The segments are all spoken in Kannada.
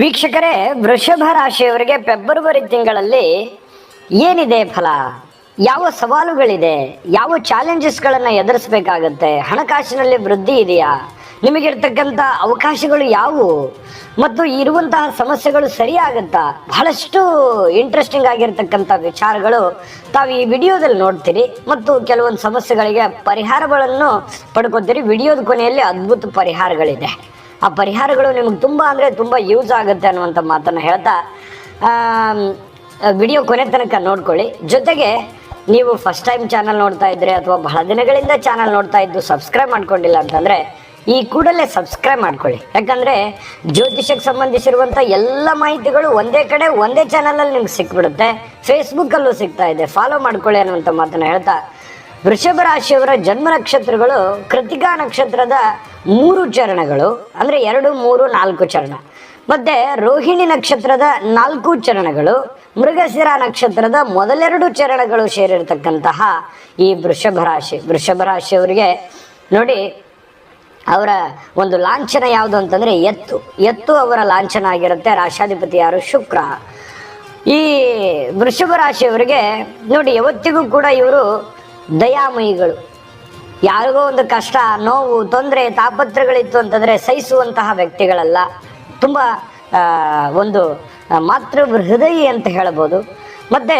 ವೀಕ್ಷಕರೇ, ವೃಷಭ ರಾಶಿಯವರಿಗೆ ಫೆಬ್ರವರಿ ತಿಂಗಳಲ್ಲಿ ಏನಿದೆ ಫಲ? ಯಾವ ಸವಾಲುಗಳಿದೆ? ಯಾವ ಚಾಲೆಂಜಸ್ಗಳನ್ನು ಎದುರಿಸಬೇಕಾಗತ್ತೆ? ಹಣಕಾಸಿನಲ್ಲಿ ವೃದ್ಧಿ ಇದೆಯಾ? ನಿಮಗಿರ್ತಕ್ಕಂಥ ಅವಕಾಶಗಳು ಯಾವುವು? ಮತ್ತು ಇರುವಂತಹ ಸಮಸ್ಯೆಗಳು ಸರಿಯಾಗುತ್ತಾ? ಬಹಳಷ್ಟು ಇಂಟ್ರೆಸ್ಟಿಂಗ್ ಆಗಿರ್ತಕ್ಕಂಥ ವಿಚಾರಗಳು ತಾವು ಈ ವಿಡಿಯೋದಲ್ಲಿ ನೋಡ್ತೀರಿ. ಮತ್ತು ಕೆಲವೊಂದು ಸಮಸ್ಯೆಗಳಿಗೆ ಪರಿಹಾರಗಳನ್ನು ಪಡ್ಕೊತೀರಿ. ವಿಡಿಯೋದ ಕೊನೆಯಲ್ಲಿ ಅದ್ಭುತ ಪರಿಹಾರಗಳಿದೆ. ಆ ಪರಿಹಾರಗಳು ನಿಮಗೆ ತುಂಬ ಅಂದರೆ ತುಂಬ ಯೂಸ್ ಆಗುತ್ತೆ ಅನ್ನುವಂಥ ಮಾತನ್ನು ಹೇಳ್ತಾ ವಿಡಿಯೋ ಕೊನೆ ತನಕ ನೋಡ್ಕೊಳ್ಳಿ. ಜೊತೆಗೆ ನೀವು ಫಸ್ಟ್ ಟೈಮ್ ಚಾನಲ್ ನೋಡ್ತಾ ಇದ್ರೆ ಅಥವಾ ಬಹಳ ದಿನಗಳಿಂದ ಚಾನಲ್ ನೋಡ್ತಾ ಇದ್ದು ಸಬ್ಸ್ಕ್ರೈಬ್ ಮಾಡ್ಕೊಂಡಿಲ್ಲ ಅಂತಂದರೆ ಈ ಕೂಡಲೇ ಸಬ್ಸ್ಕ್ರೈಬ್ ಮಾಡ್ಕೊಳ್ಳಿ. ಯಾಕಂದರೆ ಜ್ಯೋತಿಷಕ್ಕೆ ಸಂಬಂಧಿಸಿರುವಂಥ ಎಲ್ಲ ಮಾಹಿತಿಗಳು ಒಂದೇ ಕಡೆ ಒಂದೇ ಚಾನಲಲ್ಲಿ ನಿಮ್ಗೆ ಸಿಕ್ಬಿಡುತ್ತೆ. ಫೇಸ್ಬುಕ್ಕಲ್ಲೂ ಸಿಗ್ತಾ ಇದೆ. ಫಾಲೋ ಮಾಡ್ಕೊಳ್ಳಿ ಅನ್ನುವಂಥ ಮಾತನ್ನು ಹೇಳ್ತಾ, ವೃಷಭ ರಾಶಿಯವರ ಜನ್ಮ ನಕ್ಷತ್ರಗಳು ಕೃತಿಕಾ ನಕ್ಷತ್ರದ ಮೂರು ಚರಣಗಳು, ಅಂದರೆ ಎರಡು, ಮೂರು, ನಾಲ್ಕು ಚರಣ. ಮತ್ತೆ ರೋಹಿಣಿ ನಕ್ಷತ್ರದ ನಾಲ್ಕು ಚರಣಗಳು, ಮೃಗಶಿರ ನಕ್ಷತ್ರದ ಮೊದಲೆರಡು ಚರಣಗಳು ಸೇರಿರ್ತಕ್ಕಂತಹ ಈ ವೃಷಭ ರಾಶಿ. ವೃಷಭ ರಾಶಿಯವರಿಗೆ ನೋಡಿ, ಅವರ ಒಂದು ಲಾಂಛನ ಯಾವುದು ಅಂತಂದರೆ ಎತ್ತು. ಎತ್ತು ಅವರ ಲಾಂಛನ ಆಗಿರುತ್ತೆ, ರಾಶಾಧಿಪತಿ ಯಾರು? ಶುಕ್ರ. ಈ ವೃಷಭ ರಾಶಿಯವರಿಗೆ ನೋಡಿ, ಯಾವತ್ತಿಗೂ ಕೂಡ ಇವರು ದಯಾಮಯಿಗಳು. ಯಾರಿಗೋ ಒಂದು ಕಷ್ಟ, ನೋವು, ತೊಂದರೆ, ತಾಪತ್ರಗಳಿತ್ತು ಅಂತಂದರೆ ಸಹಿಸುವಂತಹ ವ್ಯಕ್ತಿಗಳಲ್ಲ. ತುಂಬ ಒಂದು ಮಾತೃ ಹೃದಯಿ ಅಂತ ಹೇಳ್ಬೋದು. ಮತ್ತು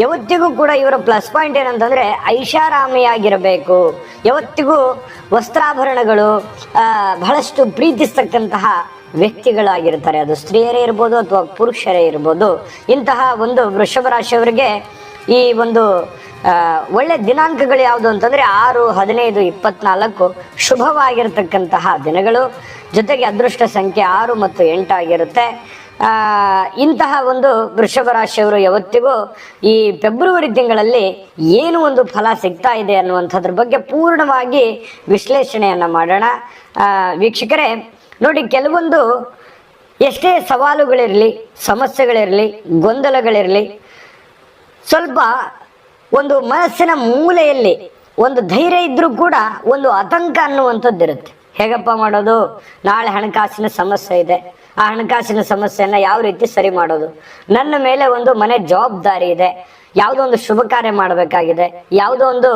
ಯಾವತ್ತಿಗೂ ಕೂಡ ಇವರ ಪ್ಲಸ್ ಪಾಯಿಂಟ್ ಏನಂತಂದರೆ ಐಷಾರಾಮಿಯಾಗಿರಬೇಕು. ಯಾವತ್ತಿಗೂ ವಸ್ತ್ರಾಭರಣಗಳು ಬಹಳಷ್ಟು ಪ್ರೀತಿಸ್ತಕ್ಕಂತಹ ವ್ಯಕ್ತಿಗಳಾಗಿರ್ತಾರೆ. ಅದು ಸ್ತ್ರೀಯರೇ ಇರ್ಬೋದು ಅಥವಾ ಪುರುಷರೇ ಇರ್ಬೋದು. ಇಂತಹ ಒಂದು ವೃಷಭ ರಾಶಿಯವರಿಗೆ ಈ ಒಂದು ಒಳ್ಳೆ ದಿನಾಂಕಗಳು ಯಾವುದು ಅಂತಂದರೆ ಆರು, ಹದಿನೈದು, ಇಪ್ಪತ್ನಾಲ್ಕು ಶುಭವಾಗಿರತಕ್ಕಂತಹ ದಿನಗಳು. ಜೊತೆಗೆ ಅದೃಷ್ಟ ಸಂಖ್ಯೆ ಆರು ಮತ್ತು ಎಂಟಾಗಿರುತ್ತೆ ಇಂತಹ ಒಂದು ವೃಷಭ ರಾಶಿಯವರು ಯಾವತ್ತಿಗೂ ಈ ಫೆಬ್ರವರಿ ತಿಂಗಳಲ್ಲಿ ಏನು ಒಂದು ಫಲ ಸಿಗ್ತಾ ಇದೆ ಅನ್ನುವಂಥದ್ರ ಬಗ್ಗೆ ಪೂರ್ಣವಾಗಿ ವಿಶ್ಲೇಷಣೆಯನ್ನು ಮಾಡೋಣ. ವೀಕ್ಷಕರೇ, ನೋಡಿ ಕೆಲವೊಂದು ಎಷ್ಟೇ ಸವಾಲುಗಳಿರಲಿ, ಸಮಸ್ಯೆಗಳಿರಲಿ, ಗೊಂದಲಗಳಿರಲಿ, ಸ್ವಲ್ಪ ಒಂದು ಮನಸ್ಸಿನ ಮೂಲೆಯಲ್ಲಿ ಒಂದು ಧೈರ್ಯ ಇದ್ರೂ ಕೂಡ ಒಂದು ಆತಂಕ ಅನ್ನುವಂಥದ್ದು ಇರುತ್ತೆ. ಹೇಗಪ್ಪ ಮಾಡೋದು? ನಾಳೆ ಹಣಕಾಸಿನ ಸಮಸ್ಯೆ ಇದೆ. ಆ ಹಣಕಾಸಿನ ಸಮಸ್ಯೆಯನ್ನ ಯಾವ ರೀತಿ ಸರಿ ಮಾಡೋದು? ನನ್ನ ಮೇಲೆ ಒಂದು ಮನೆ ಜವಾಬ್ದಾರಿ ಇದೆ. ಯಾವುದೋ ಒಂದು ಶುಭ ಕಾರ್ಯ ಮಾಡಬೇಕಾಗಿದೆ. ಯಾವುದೋ ಒಂದು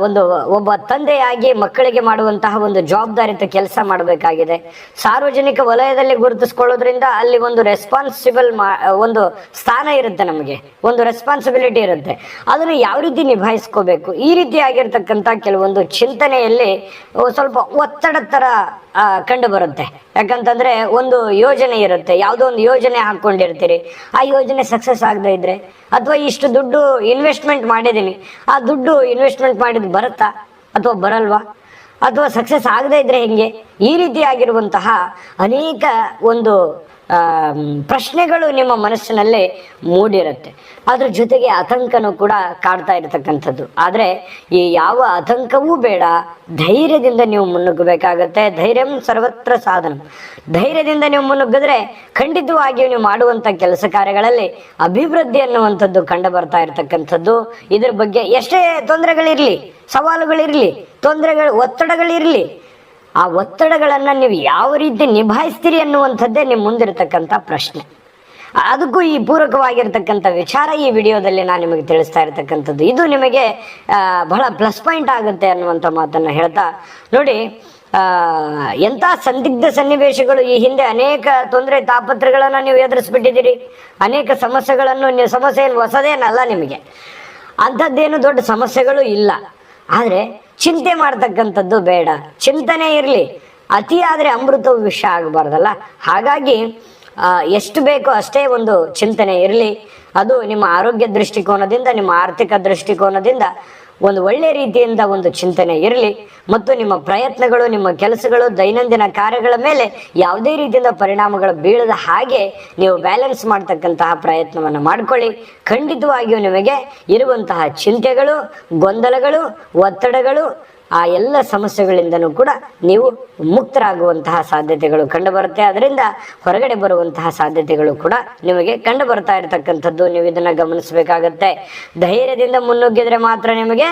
ಒಂದು ಒಬ್ಬ ತಂದೆಯಾಗಿ ಮಕ್ಕಳಿಗೆ ಮಾಡುವಂತಹ ಒಂದು ಜವಾಬ್ದಾರಿತ ಕೆಲಸ ಮಾಡಬೇಕಾಗಿದೆ. ಸಾರ್ವಜನಿಕ ವಲಯದಲ್ಲಿ ಗುರುತಿಸ್ಕೊಳ್ಳೋದ್ರಿಂದ ಅಲ್ಲಿ ಒಂದು ರೆಸ್ಪಾನ್ಸಿಬಲ್ ಒಂದು ಸ್ಥಾನ ಇರುತ್ತೆ ನಮಗೆ. ಒಂದು ರೆಸ್ಪಾನ್ಸಿಬಿಲಿಟಿ ಇರುತ್ತೆ. ಅದನ್ನು ಯಾವ ರೀತಿ ನಿಭಾಯಿಸ್ಕೋಬೇಕು? ಈ ರೀತಿಯಾಗಿರ್ತಕ್ಕಂಥ ಕೆಲವೊಂದು ಚಿಂತನೆಯಲ್ಲಿ ಸ್ವಲ್ಪ ಒತ್ತಡ ಆ, ಕಂಡು ಬರುತ್ತೆ ಯಾಕಂತಂದ್ರೆ ಒಂದು ಯೋಜನೆ ಇರುತ್ತೆ. ಯಾವುದೋ ಒಂದು ಯೋಜನೆ ಹಾಕೊಂಡಿರ್ತೀರಿ ಆ ಯೋಜನೆ ಸಕ್ಸಸ್ ಆಗದೆ ಇದ್ರೆ ಅಥವಾ ಇಷ್ಟು ದುಡ್ಡು ಇನ್ವೆಸ್ಟ್ಮೆಂಟ್ ಮಾಡಿದೀನಿ, ಆ ದುಡ್ಡು ಇನ್ವೆಸ್ಟ್ಮೆಂಟ್ ಮಾಡಿದ್ ಬರುತ್ತಾ ಅಥವಾ ಬರಲ್ವಾ? ಅಥವಾ ಸಕ್ಸಸ್ ಆಗದೆ ಇದ್ರೆ ಹೆಂಗೆ? ಈ ರೀತಿಯಾಗಿರುವಂತಹ ಅನೇಕ ಒಂದು ಪ್ರಶ್ನೆಗಳು ನಿಮ್ಮ ಮನಸ್ಸಿನಲ್ಲಿ ಮೂಡಿರುತ್ತೆ. ಅದ್ರ ಜೊತೆಗೆ ಆತಂಕನೂ ಕೂಡ ಕಾಡ್ತಾ ಇರತಕ್ಕಂಥದ್ದು. ಆದರೆ ಈ ಯಾವ ಆತಂಕವೂ ಬೇಡ. ಧೈರ್ಯದಿಂದ ನೀವು ಮುನ್ನುಗ್ಗಬೇಕಾಗತ್ತೆ. ಧೈರ್ಯಂ ಸರ್ವತ್ರ ಸಾಧನ. ಧೈರ್ಯದಿಂದ ನೀವು ಮುನ್ನುಗ್ಗಿದ್ರೆ ಖಂಡಿತವಾಗಿಯೂ ನೀವು ಮಾಡುವಂಥ ಕೆಲಸ ಕಾರ್ಯಗಳಲ್ಲಿ ಅಭಿವೃದ್ಧಿ ಅನ್ನುವಂಥದ್ದು ಕಂಡು ಬರ್ತಾ ಇರತಕ್ಕಂಥದ್ದು. ಇದ್ರ ಬಗ್ಗೆ ಎಷ್ಟೇ ತೊಂದರೆಗಳಿರಲಿ, ಸವಾಲುಗಳಿರಲಿ, ತೊಂದರೆಗಳು ಒತ್ತಡಗಳಿರಲಿ ಆ ಒತ್ತಡಗಳನ್ನು ನೀವು ಯಾವ ರೀತಿ ನಿಭಾಯಿಸ್ತೀರಿ ಅನ್ನುವಂಥದ್ದೇ ನಿಮ್ಮ ಮುಂದಿರತಕ್ಕಂಥ ಪ್ರಶ್ನೆ. ಅದಕ್ಕೂ ಈ ಪೂರಕವಾಗಿರ್ತಕ್ಕಂಥ ವಿಚಾರ ಈ ವಿಡಿಯೋದಲ್ಲಿ ನಾನು ನಿಮಗೆ ತಿಳಿಸ್ತಾ ಇರತಕ್ಕಂಥದ್ದು. ಇದು ನಿಮಗೆ ಬಹಳ ಪ್ಲಸ್ ಪಾಯಿಂಟ್ ಆಗುತ್ತೆ ಅನ್ನುವಂಥ ಮಾತನ್ನು ಹೇಳ್ತಾ, ನೋಡಿ ಎಂಥ ಸಂದಿಗ್ಧ ಸನ್ನಿವೇಶಗಳು ಈ ಹಿಂದೆ ಅನೇಕ ತೊಂದರೆ ತಾಪತ್ರಗಳನ್ನು ನೀವು ಎದುರಿಸ್ಬಿಟ್ಟಿದ್ದೀರಿ. ಅನೇಕ ಸಮಸ್ಯೆಗಳನ್ನು ನೀವು ಸಮಸ್ಯೆ ಹೊಸದೇನಲ್ಲ ನಿಮಗೆ. ಅಂಥದ್ದೇನು ದೊಡ್ಡ ಸಮಸ್ಯೆಗಳು ಇಲ್ಲ. ಆದರೆ ಚಿಂತೆ ಮಾಡ್ತಕ್ಕಂಥದ್ದು ಬೇಡ. ಚಿಂತನೆ ಇರಲಿ. ಅತಿ ಆದರೆ ಅಮೃತವು ವಿಷ ಆಗಬಾರ್ದಲ್ಲ. ಹಾಗಾಗಿ ಎಷ್ಟು ಬೇಕೋ ಅಷ್ಟೇ ಒಂದು ಚಿಂತನೆ ಇರಲಿ. ಅದು ನಿಮ್ಮ ಆರೋಗ್ಯ ದೃಷ್ಟಿಕೋನದಿಂದ, ನಿಮ್ಮ ಆರ್ಥಿಕ ದೃಷ್ಟಿಕೋನದಿಂದ ಒಂದು ಒಳ್ಳೆ ರೀತಿಯಿಂದ ಒಂದು ಚಿಂತನೆ ಇರಲಿ ಮತ್ತು ನಿಮ್ಮ ಪ್ರಯತ್ನಗಳು, ನಿಮ್ಮ ಕೆಲಸಗಳು, ದೈನಂದಿನ ಕಾರ್ಯಗಳ ಮೇಲೆ ಯಾವುದೇ ರೀತಿಯಿಂದ ಪರಿಣಾಮಗಳು ಬೀಳದ ಹಾಗೆ ನೀವು ಬ್ಯಾಲೆನ್ಸ್ ಮಾಡ್ತಕ್ಕಂತಹ ಪ್ರಯತ್ನವನ್ನು ಮಾಡ್ಕೊಳ್ಳಿ. ಖಂಡಿತವಾಗಿಯೂ ನಿಮಗೆ ಇರುವಂತಹ ಚಿಂತೆಗಳು, ಗೊಂದಲಗಳು, ಒತ್ತಡಗಳು ಆ ಎಲ್ಲ ಸಮಸ್ಯೆಗಳಿಂದನೂ ಕೂಡ ನೀವು ಮುಕ್ತರಾಗುವಂತಹ ಸಾಧ್ಯತೆಗಳು ಕಂಡುಬರುತ್ತೆ. ಅದರಿಂದ ಹೊರಗಡೆ ಬರುವಂತಹ ಸಾಧ್ಯತೆಗಳು ಕೂಡ ನಿಮಗೆ ಕಂಡು ಬರ್ತಾ ಇರತಕ್ಕಂಥದ್ದು. ನೀವು ಇದನ್ನ ಗಮನಿಸಬೇಕಾಗತ್ತೆ. ಧೈರ್ಯದಿಂದ ಮುನ್ನುಗ್ಗಿದ್ರೆ ಮಾತ್ರ ನಿಮಗೆ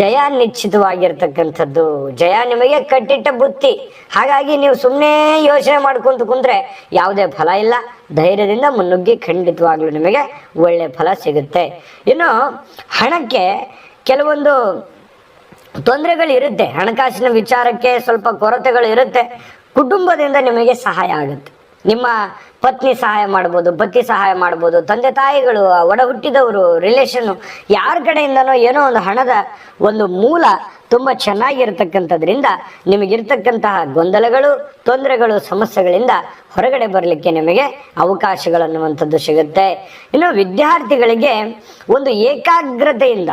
ಜಯ ನಿಶ್ಚಿತವಾಗಿರ್ತಕ್ಕಂಥದ್ದು. ಜಯ ನಿಮಗೆ ಕಟ್ಟಿಟ್ಟ ಬುತ್ತಿ. ಹಾಗಾಗಿ ನೀವು ಸುಮ್ಮನೆ ಯೋಚನೆ ಮಾಡ್ಕೊಂತ ಕುಂತ್ರೆ ಯಾವುದೇ ಫಲ ಇಲ್ಲ. ಧೈರ್ಯದಿಂದ ಮುನ್ನುಗ್ಗಿ ಖಂಡಿತವಾಗ್ಲೂ ನಿಮಗೆ ಒಳ್ಳೆ ಫಲ ಸಿಗುತ್ತೆ. ಇನ್ನು ಹಣಕ್ಕೆ ಕೆಲವೊಂದು ತೊಂದರೆಗಳು ಇರುತ್ತೆ ಹಣಕಾಸಿನ ವಿಚಾರಕ್ಕೆ ಸ್ವಲ್ಪ ಕೊರತೆಗಳು ಇರುತ್ತೆ ಕುಟುಂಬದಿಂದ ನಿಮಗೆ ಸಹಾಯ ಆಗುತ್ತೆ. ನಿಮ್ಮ ಪತ್ನಿ ಸಹಾಯ ಮಾಡ್ಬೋದು, ಪತಿ ಸಹಾಯ ಮಾಡ್ಬೋದು, ತಂದೆ ತಾಯಿಗಳು ಒಡ ಹುಟ್ಟಿದವರು ರಿಲೇಷನ್ನು ಯಾರ ಕಡೆಯಿಂದನೋ ಏನೋ ಒಂದು ಹಣದ ಒಂದು ಮೂಲ ತುಂಬ ಚೆನ್ನಾಗಿರ್ತಕ್ಕಂಥದ್ರಿಂದ ನಿಮಗಿರ್ತಕ್ಕಂತಹ ಗೊಂದಲಗಳು, ತೊಂದರೆಗಳು, ಸಮಸ್ಯೆಗಳಿಂದ ಹೊರಗಡೆ ಬರಲಿಕ್ಕೆ ನಿಮಗೆ ಅವಕಾಶಗಳನ್ನುವಂಥದ್ದು ಸಿಗುತ್ತೆ. ಇನ್ನು ವಿದ್ಯಾರ್ಥಿಗಳಿಗೆ ಒಂದು ಏಕಾಗ್ರತೆಯಿಂದ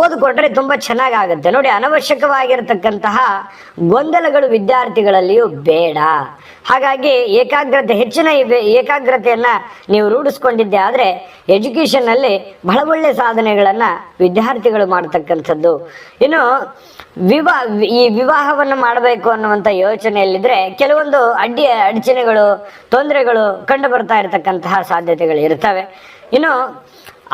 ಓದಿಕೊಟ್ರೆ ತುಂಬ ಚೆನ್ನಾಗಾಗುತ್ತೆ. ನೋಡಿ, ಅನವಶ್ಯಕವಾಗಿರತಕ್ಕಂತಹ ಗೊಂದಲಗಳು ವಿದ್ಯಾರ್ಥಿಗಳಲ್ಲಿಯೂ ಬೇಡ. ಹಾಗಾಗಿ ಏಕಾಗ್ರತೆ, ಹೆಚ್ಚಿನ ಏಕಾಗ್ರತೆಯನ್ನ ನೀವು ರೂಢಿಸ್ಕೊಂಡಿದ್ದೆ ಆದರೆ ಎಜುಕೇಷನ್ನಲ್ಲಿ ಬಹಳ ಒಳ್ಳೆ ಸಾಧನೆಗಳನ್ನ ವಿದ್ಯಾರ್ಥಿಗಳು ಮಾಡ್ತಕ್ಕಂಥದ್ದು. ಇನ್ನು ವಿವಾ, ಈ ವಿವಾಹವನ್ನು ಮಾಡಬೇಕು ಅನ್ನುವಂಥ ಯೋಚನೆಯಲ್ಲಿದ್ದರೆ ಕೆಲವೊಂದು ಅಡ್ಡಿ, ಅಡಚಣೆಗಳು, ತೊಂದರೆಗಳು ಕಂಡು ಬರ್ತಾ ಇರತಕ್ಕಂತಹ ಸಾಧ್ಯತೆಗಳು ಇರ್ತವೆ. ಇನ್ನು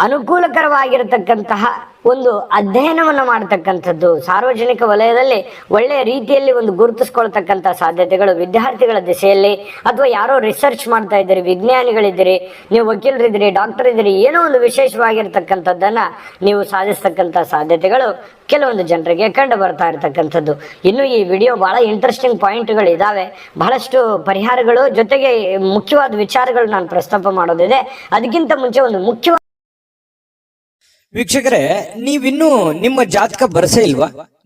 ಅನುಕೂಲಕರವಾಗಿರತಕ್ಕಂತಹ ಒಂದು ಅಧ್ಯಯನವನ್ನು ಮಾಡತಕ್ಕಂಥದ್ದು. ಸಾರ್ವಜನಿಕ ವಲಯದಲ್ಲಿ ಒಳ್ಳೆಯ ರೀತಿಯಲ್ಲಿ ಒಂದು ಗುರುತಿಸ್ಕೊಳ್ತಕ್ಕಂಥ ಸಾಧ್ಯತೆಗಳು ವಿದ್ಯಾರ್ಥಿಗಳ ದಿಸೆಯಲ್ಲಿ ಅಥವಾ ಯಾರೋ ರಿಸರ್ಚ್ ಮಾಡ್ತಾ ಇದ್ದೀರಿ, ವಿಜ್ಞಾನಿಗಳಿದ್ದೀರಿ, ನೀವು ವಕೀಲರಿದ್ದೀರಿ ಡಾಕ್ಟರ್ ಇದ್ದೀರಿ ಏನೋ ಒಂದು ವಿಶೇಷವಾಗಿರ್ತಕ್ಕಂಥದ್ದನ್ನ ನೀವು ಸಾಧಿಸ್ತಕ್ಕಂಥ ಸಾಧ್ಯತೆಗಳು ಕೆಲವೊಂದು ಜನರಿಗೆ ಕಂಡು ಬರ್ತಾ ಇರತಕ್ಕಂಥದ್ದು. ಇನ್ನು ಈ ವಿಡಿಯೋ ಬಹಳ ಇಂಟ್ರೆಸ್ಟಿಂಗ್ ಪಾಯಿಂಟ್ಗಳು ಇದಾವೆ. ಬಹಳಷ್ಟು ಪರಿಹಾರಗಳು ಜೊತೆಗೆ ಮುಖ್ಯವಾದ ವಿಚಾರಗಳು ನಾನು ಪ್ರಸ್ತಾಪ ಮಾಡೋದಿದೆ. ಅದಕ್ಕಿಂತ ಮುಂಚೆ ಒಂದು ಮುಖ್ಯವಾದ ವೀಕ್ಷಕರೇ ನೀವಿನ್ನೂ ನಿಮ್ಮ ಜಾತಕ ಬರಸೇ ಇಲ್ವಾ?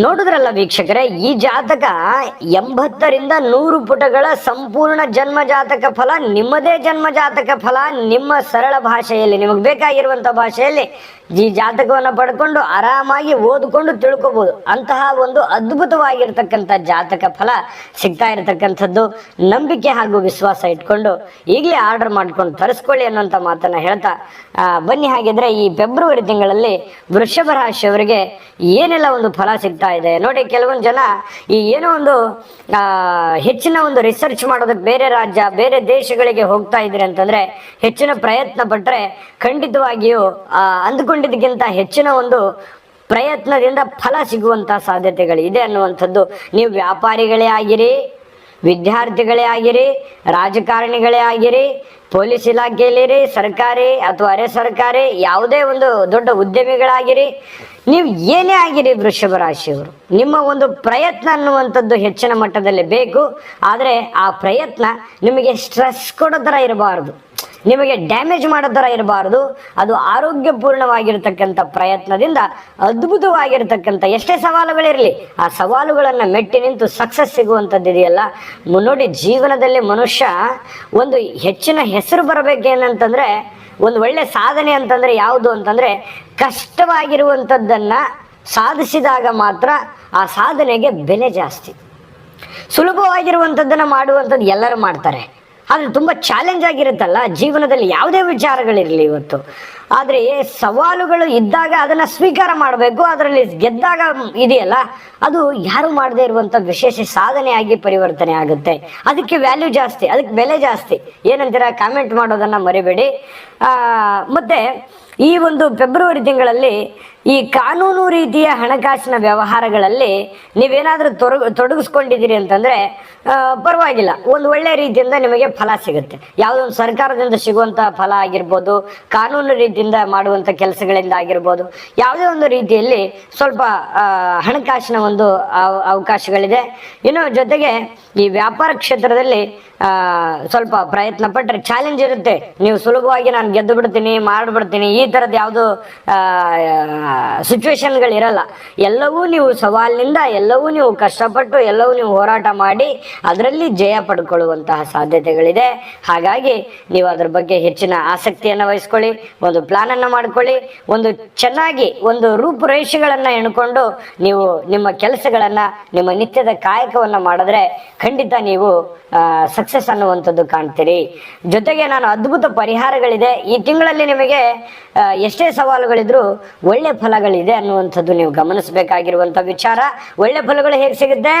ನೋಡಿದ್ರಲ್ಲ ವೀಕ್ಷಕರೇ, ಈ ಜಾತಕ ಎಂಬತ್ತರಿಂದ ನೂರು ಪುಟಗಳ ಸಂಪೂರ್ಣ ಜನ್ಮ ಜಾತಕ ಫಲ, ನಿಮ್ಮದೇ ಜನ್ಮ ಜಾತಕ ಫಲ, ನಿಮ್ಮ ಸರಳ ಭಾಷೆಯಲ್ಲಿ, ನಿಮಗೆ ಬೇಕಾಗಿರುವಂತ ಭಾಷೆಯಲ್ಲಿ ಈ ಜಾತಕವನ್ನು ಪಡ್ಕೊಂಡು ಆರಾಮಾಗಿ ಓದ್ಕೊಂಡು ತಿಳ್ಕೊಬಹುದು ಅಂತಹ ಒಂದು ಅದ್ಭುತವಾಗಿರ್ತಕ್ಕಂಥ ಜಾತಕ ಫಲ ಸಿಗ್ತಾ ಇರತಕ್ಕಂಥದ್ದು. ನಂಬಿಕೆ ಹಾಗೂ ವಿಶ್ವಾಸ ಇಟ್ಕೊಂಡು ಈಗಲೇ ಆರ್ಡರ್ ಮಾಡ್ಕೊಂಡು ತರಿಸ್ಕೊಳ್ಳಿ ಅನ್ನುವಂಥ ಮಾತನ್ನ ಹೇಳ್ತಾ ಬನ್ನಿ. ಹಾಗಿದ್ರೆ ಈ ಫೆಬ್ರವರಿ ತಿಂಗಳಲ್ಲಿ ವೃಷಭ ರಾಶಿಯವರಿಗೆ ಏನೆಲ್ಲ ಒಂದು ಫಲ ಸಿಗ್ತಾ ಇದೆ. ನೋಡಿ, ಕೆಲವೊಂದು ಜನ ಈ ಏನೋ ಒಂದು ಹೆಚ್ಚಿನ ಒಂದು ರಿಸರ್ಚ್ ಮಾಡೋದಕ್ಕೆ ಬೇರೆ ರಾಜ್ಯ, ಬೇರೆ ದೇಶಗಳಿಗೆ ಹೋಗ್ತಾ ಇದ್ರಿ ಅಂತಂದ್ರೆ ಹೆಚ್ಚಿನ ಪ್ರಯತ್ನ ಪಟ್ರೆ ಖಂಡಿತವಾಗಿಯೂ ಅಂದ್ಕೊಂಡಿದ್ದಕ್ಕಿಂತ ಹೆಚ್ಚಿನ ಒಂದು ಪ್ರಯತ್ನದಿಂದ ಫಲ ಸಿಗುವಂತಹ ಸಾಧ್ಯತೆಗಳಿದೆ ಅನ್ನುವಂಥದ್ದು. ನೀವು ವ್ಯಾಪಾರಿಗಳೇ ಆಗಿರಿ ವಿದ್ಯಾರ್ಥಿಗಳೇ ಆಗಿರಿ, ರಾಜಕಾರಣಿಗಳೇ ಆಗಿರಿ, ಪೊಲೀಸ್ ಇಲಾಖೆಯಲ್ಲಿರಿ, ಸರ್ಕಾರಿ ಅಥವಾ ಅರೆ ಸರ್ಕಾರಿ, ಯಾವುದೇ ಒಂದು ದೊಡ್ಡ ಉದ್ಯಮಿಗಳಾಗಿರಿ, ನೀವು ಏನೇ ಆಗಿರಿ ವೃಷಭ ರಾಶಿಯವರು, ನಿಮ್ಮ ಒಂದು ಪ್ರಯತ್ನ ಅನ್ನುವಂಥದ್ದು ಹೆಚ್ಚಿನ ಮಟ್ಟದಲ್ಲಿ ಬೇಕು, ಆದರೆ ಆ ಪ್ರಯತ್ನ ನಿಮಗೆ ಸ್ಟ್ರೆಸ್ ಕೊಡೋ ಥರ ಇರಬಾರ್ದು. ನಿಮಗೆ ಡ್ಯಾಮೇಜ್ ಮಾಡೋ ಥರ ಇರಬಾರದು. ಅದು ಆರೋಗ್ಯಪೂರ್ಣವಾಗಿರ್ತಕ್ಕಂಥ ಪ್ರಯತ್ನದಿಂದ, ಅದ್ಭುತವಾಗಿರ್ತಕ್ಕಂಥ ಎಷ್ಟೇ ಸವಾಲುಗಳಿರಲಿ, ಆ ಸವಾಲುಗಳನ್ನು ಮೆಟ್ಟಿ ನಿಂತು ಸಕ್ಸಸ್ ಸಿಗುವಂಥದ್ದು ಇದೆಯಲ್ಲ. ನೋಡಿ, ಜೀವನದಲ್ಲಿ ಮನುಷ್ಯ ಒಂದು ಹೆಚ್ಚಿನ ಹೆಸರು ಬರಬೇಕೇನಂತಂದ್ರೆ ಒಂದು ಒಳ್ಳೆ ಸಾಧನೆ ಅಂತಂದ್ರೆ ಯಾವುದು ಅಂತಂದ್ರೆ, ಕಷ್ಟವಾಗಿರುವಂಥದ್ದನ್ನ ಸಾಧಿಸಿದಾಗ ಮಾತ್ರ ಆ ಸಾಧನೆಗೆ ಬೆಲೆ ಜಾಸ್ತಿ. ಸುಲಭವಾಗಿರುವಂಥದ್ದನ್ನು ಮಾಡುವಂಥದ್ದು ಎಲ್ಲರೂ ಮಾಡ್ತಾರೆ. ಆದರೆ ತುಂಬ ಚಾಲೆಂಜ್ ಆಗಿರುತ್ತಲ್ಲ, ಜೀವನದಲ್ಲಿ ಯಾವುದೇ ವಿಚಾರಗಳಿರಲಿ ಇವತ್ತು. ಆದರೆ ಸವಾಲುಗಳು ಇದ್ದಾಗ ಅದನ್ನು ಸ್ವೀಕಾರ ಮಾಡಬೇಕು, ಅದರಲ್ಲಿ ಗೆದ್ದಾಗ ಇದೆಯಲ್ಲ, ಅದು ಯಾರು ಮಾಡದೇ ಇರುವಂಥ ವಿಶೇಷ ಸಾಧನೆಯಾಗಿ ಪರಿವರ್ತನೆ ಆಗುತ್ತೆ. ಅದಕ್ಕೆ ವ್ಯಾಲ್ಯೂ ಜಾಸ್ತಿ, ಅದಕ್ಕೆ ಬೆಲೆ ಜಾಸ್ತಿ. ಏನಂತೀರ ಕಾಮೆಂಟ್ ಮಾಡೋದನ್ನು ಮರಿಬೇಡಿ. ಮತ್ತೆ ಈ ಒಂದು ಫೆಬ್ರವರಿ ತಿಂಗಳಲ್ಲಿ ಈ ಕಾನೂನು ರೀತಿಯ ಹಣಕಾಸಿನ ವ್ಯವಹಾರಗಳಲ್ಲಿ ನೀವೇನಾದರೂ ತೊಡಗು ತೊಡಗಿಸ್ಕೊಂಡಿದ್ದೀರಿ ಅಂತಂದರೆ ಪರವಾಗಿಲ್ಲ. ಒಂದು ಒಳ್ಳೆಯ ರೀತಿಯಿಂದ ನಿಮಗೆ ಫಲ ಸಿಗುತ್ತೆ. ಯಾವುದೋ ಒಂದು ಸರ್ಕಾರದಿಂದ ಸಿಗುವಂಥ ಫಲ ಆಗಿರ್ಬೋದು, ಕಾನೂನು ರೀತಿಯಿಂದ ಮಾಡುವಂಥ ಕೆಲಸಗಳಿಂದ ಆಗಿರ್ಬೋದು, ಯಾವುದೇ ಒಂದು ರೀತಿಯಲ್ಲಿ ಸ್ವಲ್ಪ ಹಣಕಾಸಿನ ಒಂದು ಅವ- ಅವಕಾಶಗಳಿದೆ. ಇನ್ನು ಜೊತೆಗೆ ಈ ವ್ಯಾಪಾರ ಕ್ಷೇತ್ರದಲ್ಲಿ ಸ್ವಲ್ಪ ಪ್ರಯತ್ನ ಪಟ್ಟರೆ ಚಾಲೆಂಜ್ ಇರುತ್ತೆ. ನೀವು ಸುಲಭವಾಗಿ ನಾನು ಗೆದ್ದು ಬಿಡ್ತೀನಿ, ಮಾಡಿಬಿಡ್ತೀನಿ, ಈ ಥರದ್ದು ಯಾವುದು ಸಿಚುವೇಶನ್ಗಳಿರಲ್ಲ ಎಲ್ಲವೂ ನೀವು ಸವಾಲಿನಿಂದ, ಎಲ್ಲವೂ ನೀವು ಕಷ್ಟಪಟ್ಟು, ಎಲ್ಲವೂ ನೀವು ಹೋರಾಟ ಮಾಡಿ ಅದರಲ್ಲಿ ಜಯ ಪಡ್ಕೊಳ್ಳುವಂತಹ ಸಾಧ್ಯತೆಗಳಿದೆ. ಹಾಗಾಗಿ ನೀವು ಅದ್ರ ಬಗ್ಗೆ ಹೆಚ್ಚಿನ ಆಸಕ್ತಿಯನ್ನು ವಹಿಸ್ಕೊಳ್ಳಿ, ಒಂದು ಪ್ಲಾನ್ ಅನ್ನು ಮಾಡ್ಕೊಳ್ಳಿ, ಒಂದು ಚೆನ್ನಾಗಿ ಒಂದು ರೂಪುರೇಷೆಗಳನ್ನು ಎಣ್ಕೊಂಡು ನೀವು ನಿಮ್ಮ ಕೆಲಸಗಳನ್ನು, ನಿಮ್ಮ ನಿತ್ಯದ ಕಾಯಕವನ್ನು ಮಾಡಿದ್ರೆ ಖಂಡಿತ ನೀವು ಸಕ್ಸಸ್ ಅನ್ನುವಂಥದ್ದು ಕಾಣ್ತೀರಿ. ಜೊತೆಗೆ ನಾನು ಅದ್ಭುತ ಪರಿಹಾರಗಳಿದೆ. ಈ ತಿಂಗಳಲ್ಲಿ ನಿಮಗೆ ಎಷ್ಟೇ ಸವಾಲುಗಳಿದ್ರು ಒಳ್ಳೆ ಫಲಗಳಿದೆ ಅನ್ನುವಂಥದ್ದು ನೀವು ಗಮನಿಸಬೇಕಾಗಿರುವಂಥ ವಿಚಾರ. ಒಳ್ಳೆ ಫಲಗಳು ಹೇಗೆ ಸಿಗುತ್ತೆ?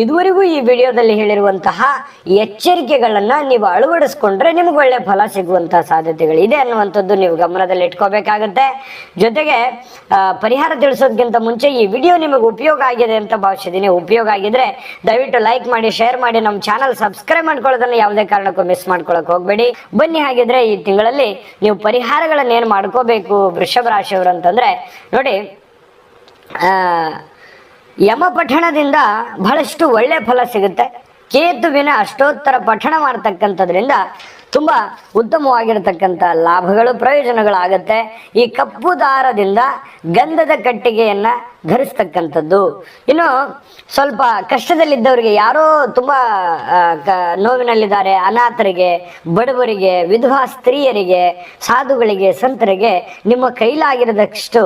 ಇದುವರೆಗೂ ಈ ವಿಡಿಯೋದಲ್ಲಿ ಹೇಳಿರುವಂತಹ ಎಚ್ಚರಿಕೆಗಳನ್ನು ನೀವು ಅಳವಡಿಸ್ಕೊಂಡ್ರೆ ನಿಮ್ಗೆ ಒಳ್ಳೆ ಫಲ ಸಿಗುವಂತಹ ಸಾಧ್ಯತೆಗಳಿದೆ ಅನ್ನುವಂಥದ್ದು ನೀವು ಗಮನದಲ್ಲಿ ಇಟ್ಕೋಬೇಕಾಗುತ್ತೆ. ಜೊತೆಗೆ ಪರಿಹಾರ ತಿಳಿಸೋದಕ್ಕಿಂತ ಮುಂಚೆ ಈ ವಿಡಿಯೋ ನಿಮಗೆ ಉಪಯೋಗ ಆಗಿದೆ ಅಂತ ಭಾವಿಸಿದ್ದೀನಿ. ಉಪಯೋಗ ಆಗಿದ್ರೆ ದಯವಿಟ್ಟು ಲೈಕ್ ಮಾಡಿ, ಶೇರ್ ಮಾಡಿ, ನಮ್ಮ ಚಾನಲ್ ಸಬ್ಸ್ಕ್ರೈಬ್ ಮಾಡ್ಕೊಳ್ಳೋದನ್ನ ಯಾವುದೇ ಕಾರಣಕ್ಕೂ ಮಿಸ್ ಮಾಡ್ಕೊಳಕ್ ಹೋಗ್ಬೇಡಿ. ಬನ್ನಿ ಹಾಗಿದ್ರೆ ಈ ತಿಂಗಳಲ್ಲಿ ನೀವು ಪರಿಹಾರಗಳನ್ನ ಏನ್ ಮಾಡ್ಕೋಬೇಕು ವೃಷಭ ರಾಶಿಯವರು ಅಂತಂದ್ರೆ ನೋಡಿ ಆ, ಯಮ ಪಠಣದಿಂದ ಬಹಳಷ್ಟು ಒಳ್ಳೆ ಫಲ ಸಿಗುತ್ತೆ. ಕೇತುವಿನ ಅಷ್ಟೋತ್ತರ ಪಠಣ ಮಾಡ್ತಕ್ಕಂಥದ್ರಿಂದ ತುಂಬ ಉತ್ತಮವಾಗಿರತಕ್ಕಂಥ ಲಾಭಗಳು, ಪ್ರಯೋಜನಗಳಾಗತ್ತೆ. ಈ ಕಪ್ಪು ದಾರದಿಂದ ಗಂಧದ ಕಟ್ಟಿಗೆಯನ್ನ ಧರಿಸ್ತಕ್ಕಂಥದ್ದು. ಇನ್ನು ಸ್ವಲ್ಪ ಕಷ್ಟದಲ್ಲಿದ್ದವರಿಗೆ ಯಾರೋ ತುಂಬ ನೋವಿನಲ್ಲಿದ್ದಾರೆ, ಅನಾಥರಿಗೆ, ಬಡವರಿಗೆ, ವಿಧವಾ ಸ್ತ್ರೀಯರಿಗೆ, ಸಾಧುಗಳಿಗೆ, ಸಂತರಿಗೆ ನಿಮ್ಮ ಕೈಲಾಗಿರದಷ್ಟು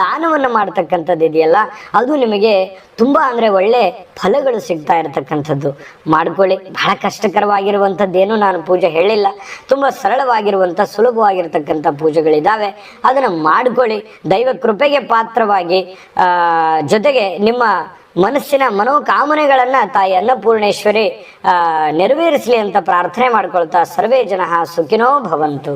ದಾನವನ್ನು ಮಾಡ್ತಕ್ಕಂಥದ್ದು ಇದೆಯಲ್ಲ, ಅದು ನಿಮಗೆ ತುಂಬ ಅಂದ್ರೆ ಒಳ್ಳೆ ಫಲಗಳು ಸಿಗ್ತಾ ಇರತಕ್ಕಂಥದ್ದು. ಮಾಡ್ಕೊಳ್ಳಿ, ಬಹಳ ಕಷ್ಟಕರವಾಗಿರುವಂಥದ್ದೇನು ನಾನು ಪೂಜೆ ಹೇಳಿಲ್ಲ. ತುಂಬ ಸರಳವಾಗಿರುವಂಥ ಸುಲಭವಾಗಿರ್ತಕ್ಕಂಥ ಪೂಜೆಗಳಿದ್ದಾವೆ ಅದನ್ನು ಮಾಡಿಕೊಳ್ಳಿ. ದೈವ ಕೃಪೆಗೆ ಪಾತ್ರವಾಗಿ ಜೊತೆಗೆ ನಿಮ್ಮ ಮನಸ್ಸಿನ ಮನೋಕಾಮನೆಗಳನ್ನ ತಾಯಿ ಅನ್ನಪೂರ್ಣೇಶ್ವರಿ ನೆರವೇರಿಸಲಿ ಅಂತ ಪ್ರಾರ್ಥನೆ ಮಾಡ್ಕೊಳ್ತಾ ಸರ್ವೇ ಜನ ಸುಖಿನೋ ಭವಂತು.